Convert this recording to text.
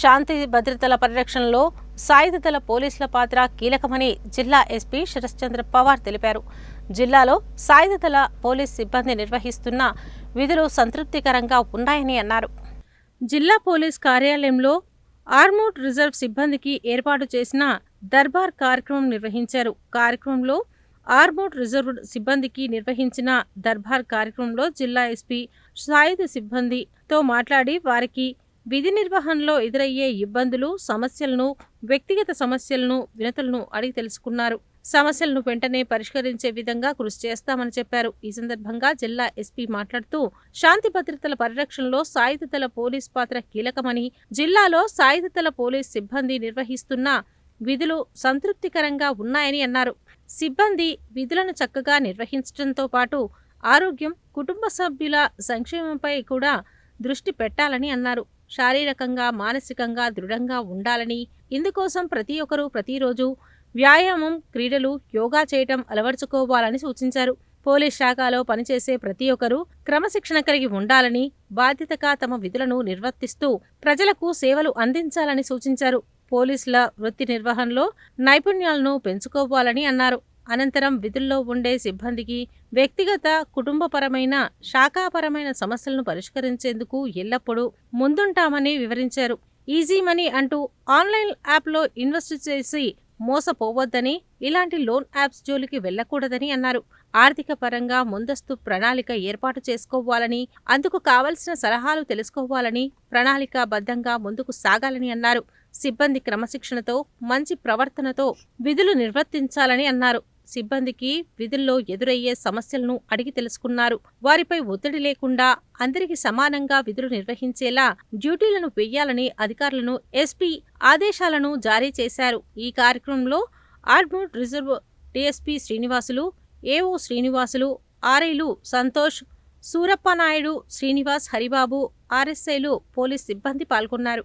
శాంతి భద్రతల పరిరక్షణలో సాయుధ దళ పోలీసుల పాత్ర కీలకమని జిల్లా ఎస్పీ శరశ్చంద్ర పవార్ తెలిపారు. జిల్లాలో సాయుధ దళ పోలీస్ సిబ్బంది నిర్వహిస్తున్న విధులు సంతృప్తికరంగా ఉన్నాయని అన్నారు. జిల్లా పోలీస్ కార్యాలయంలో ఆర్మూడ్ రిజర్వ్ సిబ్బందికి ఏర్పాటు చేసిన దర్బార్ కార్యక్రమం నిర్వహించారు. కార్యక్రమంలో ఆర్మూడ్ రిజర్వ్ సిబ్బందికి నిర్వహించిన దర్బార్ కార్యక్రమంలో జిల్లా ఎస్పీ సాయుధ సిబ్బందితో మాట్లాడి వారికి విధి నిర్వహణలో ఎదురయ్యే ఇబ్బందులు సమస్యలను వ్యక్తిగత సమస్యలను వినతులను అడిగి తెలుసుకున్నారు. సమస్యలను వెంటనే పరిష్కరించే విధంగా కృషి చేస్తామని చెప్పారు. ఈ సందర్భంగా జిల్లా ఎస్పీ మాట్లాడుతూ శాంతి భద్రతల పరిరక్షణలో సాయుధతల పోలీస్ పాత్ర కీలకమని జిల్లాలో సాయుధతల పోలీస్ సిబ్బంది నిర్వహిస్తున్న విధులు సంతృప్తికరంగా ఉన్నాయని అన్నారు. సిబ్బంది విధులను చక్కగా నిర్వహించడంతో పాటు ఆరోగ్యం కుటుంబ సభ్యుల సంక్షేమంపై కూడా దృష్టి పెట్టాలని అన్నారు. శారీరకంగా మానసికంగా దృఢంగా ఉండాలని ఇందుకోసం ప్రతి ఒక్కరూ ప్రతిరోజు వ్యాయామం క్రీడలు యోగా చేయటం అలవర్చుకోవాలని సూచించారు. పోలీస్ శాఖలో పనిచేసే ప్రతి ఒక్కరూ క్రమశిక్షణ కలిగి ఉండాలని బాధ్యతగా తమ విధులను నిర్వర్తిస్తూ ప్రజలకు సేవలు అందించాలని సూచించారు. పోలీసుల వృత్తి నిర్వహణలో నైపుణ్యాలను పెంచుకోవాలని అన్నారు. అనంతరం విధుల్లో ఉండే సిబ్బందికి వ్యక్తిగత కుటుంబపరమైన శాఖాపరమైన సమస్యలను పరిష్కరించేందుకు ఎల్లప్పుడూ ముందుంటామని వివరించారు. ఈజీ మనీ అంటూ ఆన్లైన్ యాప్లో ఇన్వెస్ట్ చేసి మోసపోవద్దని ఇలాంటి లోన్ యాప్స్ జోలికి వెళ్ళకూడదని అన్నారు. ఆర్థిక పరంగా ముందస్తు ప్రణాళిక ఏర్పాటు చేసుకోవాలని అందుకు కావలసిన సలహాలు తెలుసుకోవాలని ప్రణాళికాబద్ధంగా ముందుకు సాగాలని అన్నారు. సిబ్బంది క్రమశిక్షణతో మంచి ప్రవర్తనతో విధులు నిర్వర్తించాలని అన్నారు. సిబ్బందికి విధుల్లో ఎదురయ్యే సమస్యలను అడిగి తెలుసుకున్నారు. వారిపై ఒత్తిడి లేకుండా అందరికీ సమానంగా విధులు నిర్వహించేలా డ్యూటీలను వెయ్యాలని అధికారులను ఎస్పీ ఆదేశాలను జారీ చేశారు. ఈ కార్యక్రమంలో armed reserve DSP Srinivasulu AO Srinivasulu ఆర్ఐలు Santosh Surappanaidu Srinivas Haribabu ఆర్ఎస్ఐలు పోలీస్ సిబ్బంది పాల్గొన్నారు.